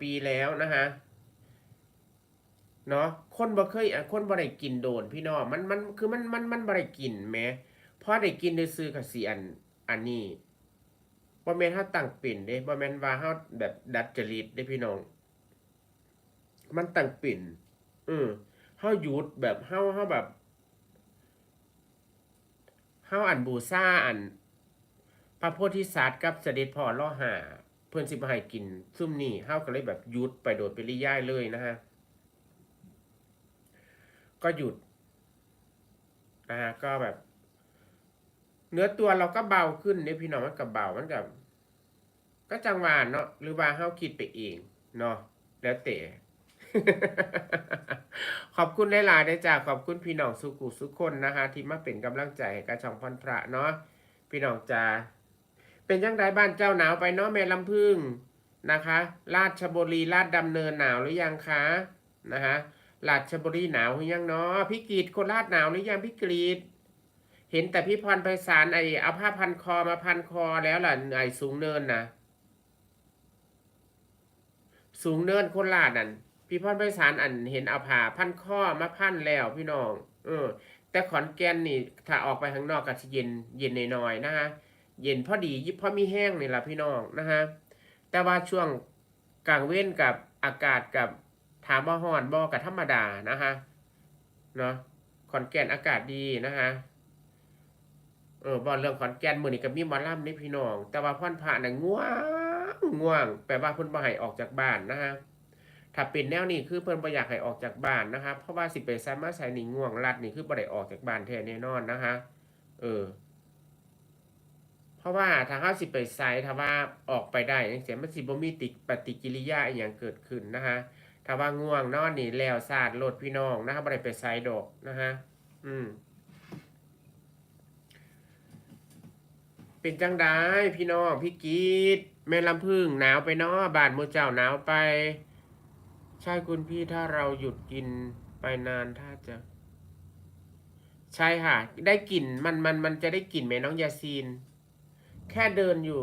ปีแล้วนะฮะเนาะคนบ่เคยคนบ่ได้กินโดนพี่น้องมันมันคือมันมันมันบ่ได้กินแหมพอได้กินได้ซื้อๆก็สิอันอันนี้บ่แม่นเฮาตั้งเป็นเด้บ่แม่นว่าเฮาแบบดัดจริตเด้พี่น้อง มันตั้งเป็นเออเฮาหยุดแบบเฮาเฮาแบบเฮาอันบูชาอัน พระโพธิสัตว์กับเสด็จพ่อล่อหา เพื่อนสิบให้กินซุ่มนี่เฮาก็เลยแบบหยุดไปโดยปริยายเลยนะฮะ ก็หยุดนะฮะก็แบบ เนื้อตัวเราก็เบาขึ้นเนี่ยพี่น้องมันกับเบามันกับก็จังหวานเนาะหรือว่าเฮาคิดไปเองเนาะแล้วแต่ขอบคุณหลายๆได้จ้าขอบคุณพี่น้องสุขุสุคนนะฮะที่มาเป็นกำลังใจให้กับช่องพรพระเนาะพี่น้องจ้า เป็นยังไงบ้านเจ้าหนาวไปเนาะแม่ลำพึ่งนะคะ ราชบุรีลาดดำเนินหนาวหรือยังคะนะฮะราชบุรีหนาวหรือยังเนาะพี่กรีดโคราชหนาวหรือยังพี่กรีดเห็นแต่พี่พรไพศาลไอเอาผ้าพันคอมาพันคอแล้วล่ะไอสูงเนินนะสูงเนินโคราชนั่นพี่พรไพศาลอันเห็นเอาผ้าพันคอมาพันแล้วพี่น้อง เออ แต่ขอนแก่นนี่ถ้าออกไปข้างนอกก็จะเย็นเย็นหน่อยๆนะฮะ เย็นพอดียิบพอมีแห้งนี่แหละพี่น้องนะฮะแต่ว่าช่วงกลางเว้นกับอากาศกับถามว่าฮอนบ่กับธรรมดานะฮะเนาะขอนแก่นอากาศดีนะฮะเออบอลเรื่องขอนแก่นมือนี้ก็มีมอลำนี่พี่น้อง แต่ว่าพ่อนพระน่ะง่วงง่วง แปลว่าเพิ่นบ่ให้ออกจากบ้านนะฮะถ้าเป็นแนวนี้คือเพิ่นบ่อยากให้ออกจากบ้านนะครับเพราะว่าสิไปไสมาไสนี่ง่วงรัดนี่คือบ่ได้ออกจากบ้านแท้แน่นอนนะฮะเออ เพราะว่าถ้าเขาสิไปไซต์ถ้าว่าออกไปได้จังซี่มันสิบ่มีติปฏิกิริยาอหย่างเกิดขึ้นนะฮะถ้าว่าง่วงนอนนี่แล้วสาดโรถพี่น้องนะฮะบ่ได้ไปไซต์ดอกนะฮะอืมเป็นจังไดพี่น้องพี่กีดแม่ลำพึ่งหนาวไปเนาะบานหมู่เจ้าหนาวไป ใช่คุณพี่ถ้าเราหยุดกินไปนานถ้าจะ ใช่ค่ะ ได้กลิ่นมันมันมันจะได้กลิ่นไหมน้องยาซีน แค่เดินอยู่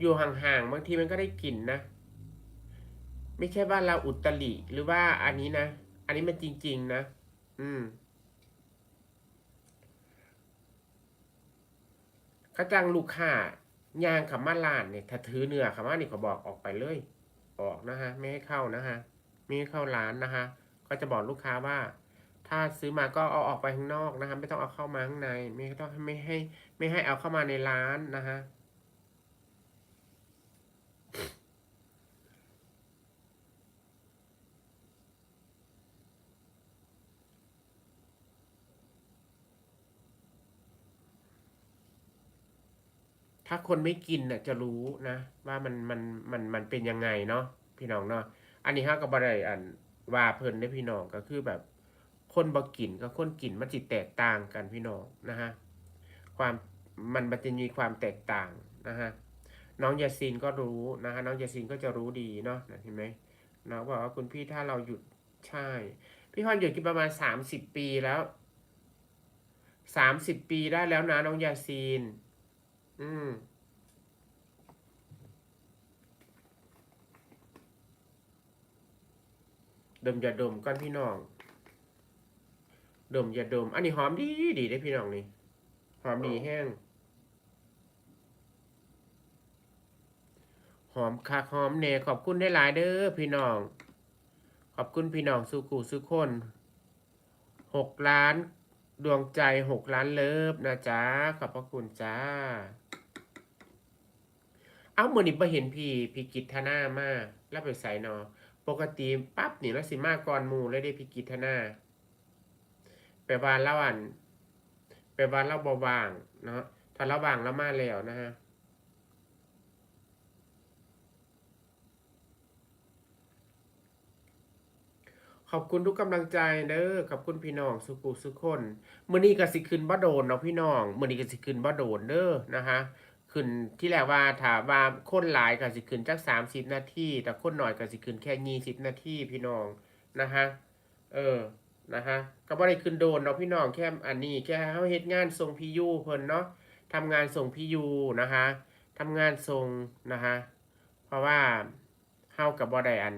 อยู่ห่างๆบางทีมันก็ได้กลิ่นนะ ไม่ใช่ว่าเราอุตริหรือว่าอันนี้นะ อันนี้มันจริง ๆ นะ อืมกระจังลูกค้ายางขำมาลานเนี่ยถ้าถือเนื้อขำมานี่ก็บอกออกไปเลย ออกนะฮะ ไม่ให้เข้านะฮะ ไม่ให้เข้าร้านนะฮะ ก็จะบอกลูกค้าว่า ถ้าซื้อมาก็เอาออกไปข้างนอกนะฮะไม่ต้องเอาเข้ามาข้างใน ไม่ต้องไม่ให้ ไม่ให้เอาเข้ามาในร้านนะฮะถ้าคนไม่กินน่ะจะรู้นะ ว่ามันมันมันมันเป็นยังไงเนาะพี่น้องเนาะอันนี้ฮะก็บ่ได้อันว่าเพิ่นได้พี่น้องก็คือแบบ คนบ่กินกับคนกินมันสิตแตกต่างกันพี่น้องนะฮะความมันมันจะมีความแตกต่างนะฮะน้องยาซีนก็รู้นะฮะน้องยาซีนก็จะรู้ดีเนาะเห็นไหมน้องบอกว่าคุณพี่ถ้าเราหยุดใช่ พี่พรหยุดกินประมาณสามสิบปีแล้วสามสิบปีได้แล้วนะน้องยาซีน อืมดมอย่าดมก้อนพี่น้อง ดมอย่าดม อันนี้หอมดีดีได้อพี่น้องนี่หอมดีแห้ง หอมคักหอมเนขอบคุณได้หลายเด้อพี่น้อง ขอบคุณพี่น้องสุขูสุขคนหกล้านดวงใจหกล้านเลิฟนะจ๊ะขอบพระคุณจ้า เอ้ามือนี้ไปเห็นพี่พี่กิตธนามาแล้วไปใส่นอปกติปั๊บนี่แล้วสิมาก่อนหมู่เลยได้พี่กิตธนาแปลว่าเราอันแปลว่าเราบ่ว่างเนาะถ้าเราว่างเรามาแล้วนะฮะขอบคุณทุกกำลังใจเด้อขอบคุณพี่น้องสุขุสุคนมื้อนี้ก็สิขึ้นบ่โดนเนาะพี่น้องมื้อนี้ก็สิขึ้นบ่โดนเด้อนะคะขึ้นที่แรกว่าถ้าว่าคนหลายก็สิขึ้นจัก30นาทีแต่คนหน้อยก็สิขึ้นแค่20นาทีพี่น้องนะฮะเออ นะฮะก็บ่ได้ขึ้นโดนเนาะพี่น้องแค่อันนี้แค่เฮาเฮ็ดงานส่งพี่ยูเพิ่นเนาะทำงานส่งพี่ยูนะคะทำงานส่งนะคะเพราะว่าเฮากับบ่ได้อัน